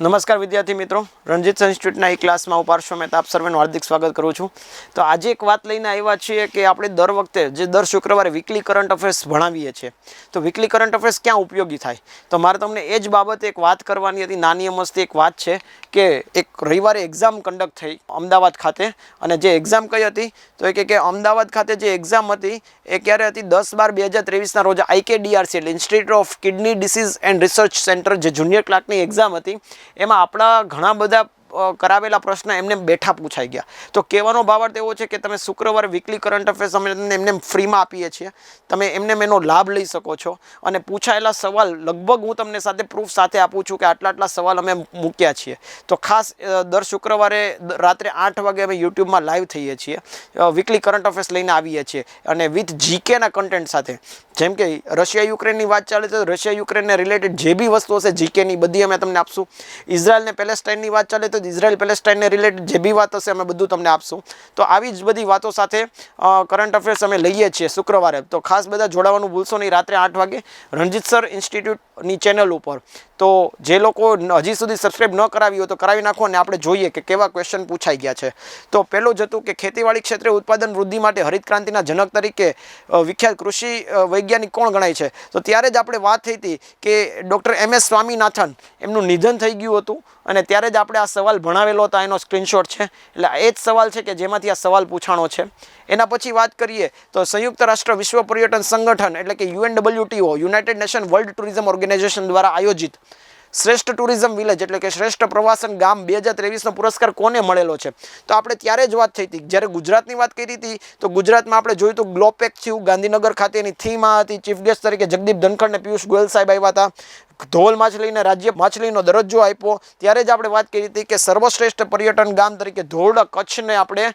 નમસ્કાર વિદ્યાર્થી મિત્રો. રણજીત ઇન્સ્ટિટ્યૂટના એ ક્લાસમાં હું પાર્શ્વ મહેતા આપ સર્વેનું હાર્દિક સ્વાગત કરું છું. તો આજે એક વાત લઈને આવ્યા છીએ કે આપણે દર વખતે જે દર શુક્રવારે વીકલી કરંટ અફેર્સ ભણાવીએ છીએ. તો વીકલી કરંટ અફેર્સ ક્યાં ઉપયોગી થાય? તો મારે તમને એ જ બાબતે એક વાત કરવાની હતી. નાની અમસ્તી એક વાત છે કે એક રવિવારે એક્ઝામ કન્ડક્ટ થઈ અમદાવાદ ખાતે. અને જે એક્ઝામ કઈ હતી? તો એ કે અમદાવાદ ખાતે જે એક્ઝામ હતી, એ ક્યારે હતી? દસ બાર બે હજાર ત્રેવીસના રોજ આઈકેડીઆરસી એટલે institute of kidney diseases and research centre જે જુનિયર ક્લાર્કની એક્ઝામ હતી એમાં આપણા ઘણા બધા કરાવેલા પ્રશ્ન એમને બેઠા પૂછાઈ ગયા. તો કહેવાનો ભાવાર્થ એવો છે કે તમે શુક્રવારે વીકલી કરંટ અફેર્સ અમે એમને ફ્રીમાં આપીએ છીએ. તમે એમને એનો લાભ લઈ શકો છો. અને પૂછાયેલા સવાલ લગભગ હું તમને સાથે પ્રૂફ સાથે આપું છું કે આટલા આટલા સવાલ અમે મૂક્યા છીએ. તો ખાસ દર શુક્રવારે રાત્રે આઠ વાગે અમે યુટ્યુબમાં લાઈવ થઈએ છીએ. વીકલી કરંટ અફેર્સ લઈને આવીએ છીએ. અને વિથ જીકેના કન્ટેન્ટ સાથે, જેમ કે રશિયા યુક્રેનની વાત ચાલે તો રશિયા યુક્રેનને રિલેટેડ જે બી વસ્તુ હશે જીકેની બધી અમે તમને આપશું. ઇઝરાયલને પેલેસ્ટાઇનની વાત ચાલે તો ઇઝરાયલ પેલેસ્ટાઇનને રિલેટેડ જે બી વાત હશે, અમે બધું તમને આપશું. તો આવી જ બધી વાતો સાથે કરંટ અફેર્સ અમે લઈએ છીએ શુક્રવારે. તો ખાસ બધા જોડાવાનું ભૂલશો નહીં, રાત્રે આઠ વાગે રણજીત સર ઇન્સ્ટિટ્યૂટની ચેનલ ઉપર. તો જે લોકો હજી સુધી સબસ્ક્રાઈબ ન કરાવી હોય તો કરાવી નાખો અને આપણે જોઈએ કે કેવા ક્વેશ્ચન પૂછાઈ ગયા છે. તો પહેલું જ હતું કે ખેતીવાડી ક્ષેત્રે ઉત્પાદન વૃદ્ધિ માટે હરિત ક્રાંતિના જનક તરીકે વિખ્યાત કૃષિ વૈજ્ઞાનિક કોણ ગણાય છે? તો ત્યારે જ આપણે વાત થઈ હતી કે ડૉક્ટર એમ એસ સ્વામીનાથન એમનું નિધન થઈ ગયું હતું અને ત્યારે જ આપણે આ સવાલ ભણાવેલો હતો, એનો સ્ક્રીનશોટ છે. એટલે એ જ સવાલ છે કે જેમાંથી આ સવાલ પૂછાણો છે. એના પછી વાત કરીએ તો સંયુક્ત રાષ્ટ્ર વિશ્વ પર્યટન સંગઠન, એટલે કે UNWTO, united nation world tourism organisation દ્વારા આયોજિત શ્રેષ્ઠ ટુરિઝમ વિલેજ એટલે કે શ્રેષ્ઠ પ્રવાસન ગામ બે હજાર ત્રેવીસનો પુરસ્કાર કોને મળેલો છે? તો આપણે ત્યારે જ વાત થઈ હતી. જ્યારે ગુજરાતની વાત કરી હતી, તો ગુજરાતમાં આપણે જોયું હતું ગ્લોપેક થયું, ગાંધીનગર ખાતેની થીમ આ હતી. ચીફ ગેસ્ટ તરીકે જગદીપ ધનખડ ને પિયુષ ગોયલ સાહેબ આવ્યા હતા. ધોલ માછલીને રાજ્ય માછલીનો દરજ્જો આપ્યો. ત્યારે જ આપણે વાત કરી હતી કે સર્વશ્રેષ્ઠ પર્યટન ગામ તરીકે ધોરડો કચ્છને આપણે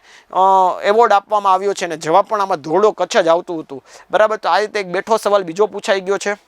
એવોર્ડ આપવામાં આવ્યો છે અને જવાબ પણ આમાં ધોરડો કચ્છ જ આવતું હતું. બરાબર? તો આ રીતે એક બેઠો સવાલ બીજો પૂછાઈ ગયો છે.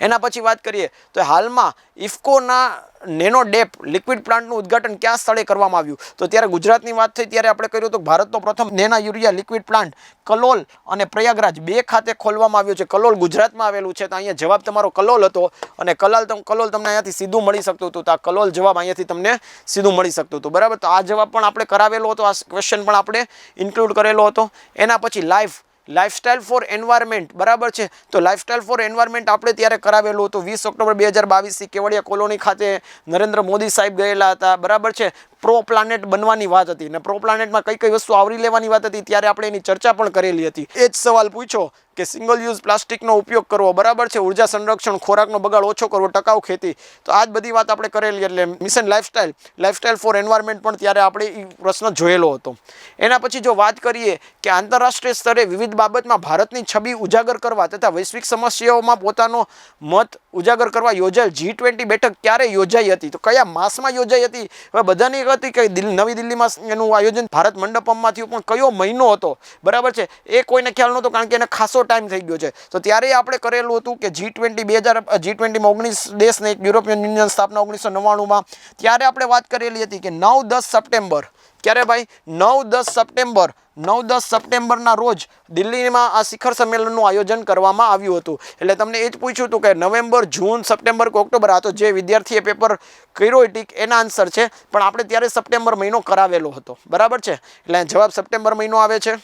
એના પછી વાત કરીએ, તો હાલમાં ઇફકોના નેનો ડેપ લિક્વિડ પ્લાન્ટનું ઉદ્ઘાટન કયા સ્થળે કરવામાં આવ્યું? તો ત્યારે ગુજરાતની વાત થઈ, ત્યારે આપણે કર્યું તો ભારતનો પ્રથમ nano urea liquid plant Kalol અને પ્રયાગરાજ બે ખાતે ખોલવામાં આવ્યો છે. કલોલ ગુજરાતમાં આવેલું છે, તો અહીંયા જવાબ તમારો કલોલ હતો અને કલાલ કલોલ તમને અહીંયાથી સીધું મળી શકતું હતું, તો આ કલોલ જવાબ અહીંયાથી તમને સીધું મળી શકતું હતું. બરાબર? તો આ જવાબ પણ આપણે કરાવેલો હતો, આ ક્વેશ્ચન પણ આપણે ઇન્ક્લુડ કરેલો હતો. એના પછી લાઈફ લાઇફસ્ટાઇલ ફોર એન્વાયરમેન્ટ બરાબર છે? તો લાઇફસ્ટાઇલ ફોર એન્વાયરમેન્ટ આપણે ત્યારે કરાવેલું હતું વીસ ઓક્ટોબર બે હજાર બાવીસથી કેવડિયા કોલોની ખાતે નરેન્દ્ર મોદી સાહેબ ગયેલા હતા, બરાબર છે? પ્રો પ્લાનેટ બનવાની વાત હતી અને પ્રો પ્લાનેટમાં કઈ કઈ વસ્તુ આવરી લેવાની વાત હતી, ત્યારે આપણે એની ચર્ચા પણ કરેલી હતી. એ જ સવાલ પૂછ્યો કે સિંગલ યુઝ પ્લાસ્ટિકનો ઉપયોગ કરવો. બરાબર છે? ઊર્જા સંરક્ષણ ખોરાકનો બગાડ ઓછો કરવો, ટકાઉ ખેતી. તો આ જ બધી વાત આપણે કરેલી એટલે mission lifestyle lifestyle for environment પણ ત્યારે આપણે એ પ્રશ્ન જોયેલો હતો. એના પછી જો વાત કરીએ કે આંતરરાષ્ટ્રીય સ્તરે વિવિધ બાબતમાં ભારતની છબી ઉજાગર કરવા તથા વૈશ્વિક સમસ્યાઓમાં પોતાનો મત ઉજાગર કરવા યોજાયેલ જી ટ્વેન્ટી બેઠક ક્યારે યોજાઈ હતી? તો કયા માસમાં યોજાઈ હતી? હવે બધાની એક હતી કે નવી દિલ્હીમાં એનું આયોજન ભારત મંડપમમાં થયું પણ કયો મહિનો હતો? બરાબર છે? એ કોઈને ખ્યાલ નહોતો કારણ કે એને ખાસો ટાઈમ થઈ ગયો છે. તો ત્યારે આપણે કરેલું હતું કે જી ટ્વેન્ટી બે હજાર જી ટ્વેન્ટીમાં ઓગણીસ દેશને એક યુરોપિયન યુનિયન સ્થાપના ઓગણીસો નવ્વાણુંમાં. ત્યારે આપણે વાત કરેલી હતી કે નવ દસ સપ્ટેમ્બર. ક્યારે ભાઈ? નવ દસ સપ્ટેમ્બર. નવ દસ સપ્ટેમ્બરના રોજ દિલ્હીમાં આ શિખર સંમેલનનું આયોજન કરવામાં આવ્યું હતું. એટલે તમને એ જ પૂછ્યું હતું કે નવેમ્બર, જૂન, સપ્ટેમ્બર કે ઓક્ટોબર આ તો જે વિદ્યાર્થીએ પેપર કર્યો ટીક એના આન્સર છે. પણ આપણે ત્યારે સપ્ટેમ્બર મહિનો કરાવેલો હતો. બરાબર છે? એટલે જવાબ સપ્ટેમ્બર મહિનો આવે છે.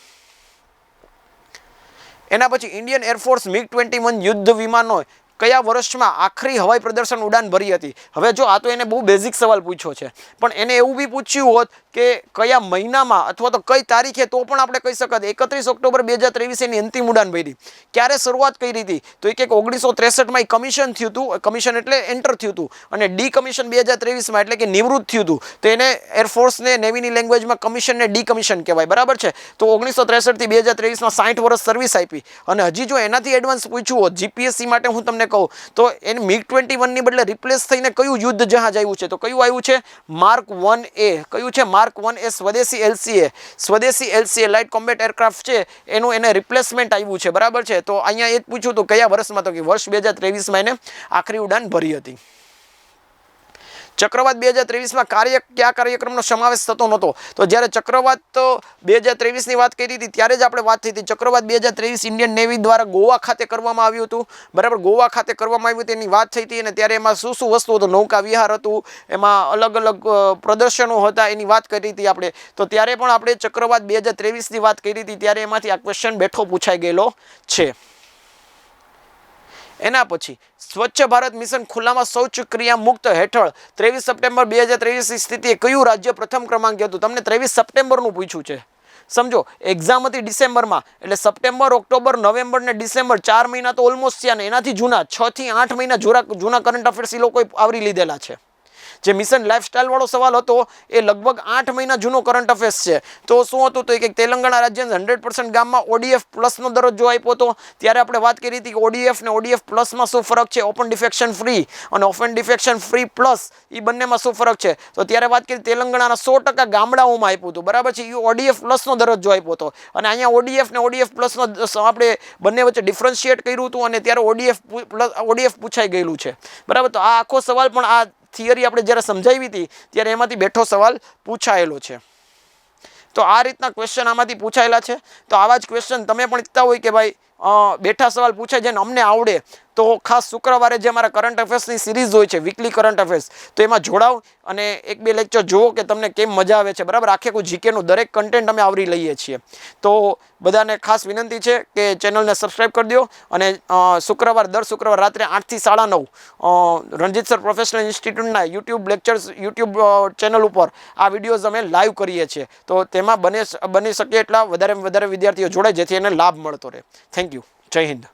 એના પછી Indian air force MiG twenty one યુદ્ધ વિમાનો કયા વર્ષમાં આખરી હવાઈ પ્રદર્શન ઉડાન ભરી હતી? હવે જો આ તો એને બહુ બેઝિક સવાલ પૂછ્યો છે. પણ એને એવું બી પૂછ્યું હોત કે કયા મહિનામાં અથવા તો કઈ તારીખે તો પણ આપણે કહી શકત એકત્રીસ ઓક્ટોબર બે હજાર ત્રેવીસ એની અંતિમ ઉડાન ભરી. ક્યારે શરૂઆત કરી હતી? તો એક એક ઓગણીસો ત્રેસઠમાં કમિશન થયું હતું. કમિશન એટલે એન્ટર થયું હતું. અને ડી કમિશન બે હજાર ત્રેવીસમાં એટલે કે નિવૃત્ત થયું હતું. તો એને એરફોર્સને નેવીની લેંગ્વેજમાં કમિશનને ડી કમિશન કહેવાય. બરાબર છે? તો ઓગણીસો ત્રેસઠથી બે હજાર ત્રેવીસમાં સાઠ વર્ષ સર્વિસ આપી. અને હજી જો એનાથી એડવાન્સ પૂછ્યું હોત જીપીએસસી માટે હું તમને કહું, તો એને મિગ ટ્વેન્ટી વનની બદલે રિપ્લેસ થઈને કયું યુદ્ધ જહાજ આવ્યું છે? તો કયું આવ્યું છે? માર્ક વન એ કયું છે? માર્ક વન એ સ્વદેશી એલસીએ સ્વદેશી એલસીએ લાઇટ કોમ્બેટ એરક્રાફ્ટ છે, એનું એને રિપ્લેસમેન્ટ આવ્યું છે. બરાબર છે? તો અહીંયા એ જ પૂછ્યું તો, કયા વર્ષમાં તો કે વર્ષ બે હજાર ત્રેવીસમાં એને આખરી ઉડાન ભરી હતી. ચક્રવાત બે હજાર ત્રેવીસમાં કાર્ય, કયા કાર્યક્રમનો સમાવેશ થતો નહોતો? તો જ્યારે ચક્રવાત બે હજાર ત્રેવીસની વાત કરી હતી, ત્યારે જ આપણે વાત થઈ હતી. ચક્રવાત બે હજાર ત્રેવીસ ઇન્ડિયન નેવી દ્વારા ગોવા ખાતે કરવામાં આવ્યું હતું. બરાબર, ગોવા ખાતે કરવામાં આવ્યું તેની વાત થઈ હતી અને ત્યારે એમાં શું શું વસ્તુ હતું નૌકા વિહાર હતું, એમાં અલગ અલગ પ્રદર્શનો હતા એની વાત કરી હતી આપણે. તો ત્યારે પણ આપણે ચક્રવાત બે હજાર ત્રેવીસની વાત કરી હતી, ત્યારે એમાંથી આ ક્વેશ્ચન બેઠો પૂછાઈ ગયેલો છે. એના પછી સ્વચ્છ ભારત મિશન ખુલ્લામાં શૌચક્રિયા મુક્ત હેઠળ ત્રેવીસ સપ્ટેમ્બર બે હજાર ત્રેવીસની સ્થિતિએ કયું રાજ્ય પ્રથમ ક્રમાંકે હતું? તમને ત્રેવીસ સપ્ટેમ્બરનું પૂછ્યું છે. સમજો એક્ઝામ હતી ડિસેમ્બરમાં, એટલે સપ્ટેમ્બર, ઓક્ટોબર, નવેમ્બર ને ડિસેમ્બર ચાર મહિના તો ઓલમોસ્ટ થયા ને, એનાથી જૂના છથી આઠ મહિના જૂના જૂના કરંટ અફેર્સ એ લોકોએ આવરી લીધેલા છે. જે મિશન લાઇફસ્ટાઇલવાળો સવાલ હતો, એ લગભગ આઠ મહિના જૂનો કરંટ અફેર્સ છે. તો શું હતું તો કે તેલંગાણા રાજ્યના હંડ્રેડ પર્સન્ટ ગામમાં ઓડીએફ પ્લસનો દરજ્જો આપ્યો હતો. ત્યારે આપણે વાત કરી હતી કે ઓડીએફ ને ઓડીએફ પ્લસમાં શું ફરક છે? ઓપન ડિફેક્શન ફ્રી અને ઓપન ડિફેક્શન ફ્રી પ્લસ એ બંનેમાં શું ફરક છે? તો ત્યારે વાત કરી તેલંગાણાના સો ટકા ગામડાઓમાં આપ્યું હતું. બરાબર છે? એ ઓડીએફ પ્લસનો દરજ્જો આપ્યો હતો. અને અહીંયા ઓડીએફ ને ઓડીએફ પ્લસનો આપણે બંને વચ્ચે ડિફરન્શિએટ કર્યું હતું અને ત્યારે ઓડીએફ પ્લસ ઓડીએફ પૂછાઈ ગયેલું છે. બરાબર? તો આ આખો સવાલ પણ આ થિયરી આપણે જ્યારે સમજાવી હતી, ત્યારે એમાંથી બેઠો સવાલ પૂછાયેલો છે. તો આ રીતના ક્વેશ્ચન આમાંથી પૂછાયેલા છે. તો આવા જ ક્વેશ્ચન તમે પણ ઈચ્છતા હોય કે ભાઈ બેઠા સવાલ પૂછે છે અમને આવડે. તો ખાસ શુક્રવારે જે અમારા કરંટ અફેર્સની સિરીઝ હોય છે વીકલી કરંટ અફેર્સ તો એમાં જોડાવ અને એક બે લેક્ચર જુઓ કે તમને કેમ મજા આવે છે. બરાબર? આખે કોઈ જીકેનું દરેક કન્ટેન્ટ અમે આવરી લઈએ છીએ. તો બધાને ખાસ વિનંતી છે કે ચેનલને સબસ્ક્રાઈબ કરી દો અને શુક્રવાર, દર શુક્રવાર રાત્રે આઠથી સાડા નવ રણજીત સર પ્રોફેશનલ ઇન્સ્ટિટ્યૂટના યુટ્યુબ લેક્ચર્સ યુટ્યુબ ચેનલ ઉપર આ વિડીયોઝ અમે લાઈવ કરીએ છીએ. તો તેમાં બને, બની શકે એટલા વધારે વધારે વિદ્યાર્થીઓ જોડે જેથી એને લાભ મળતો રહે. Thank you. જય હિન્દ.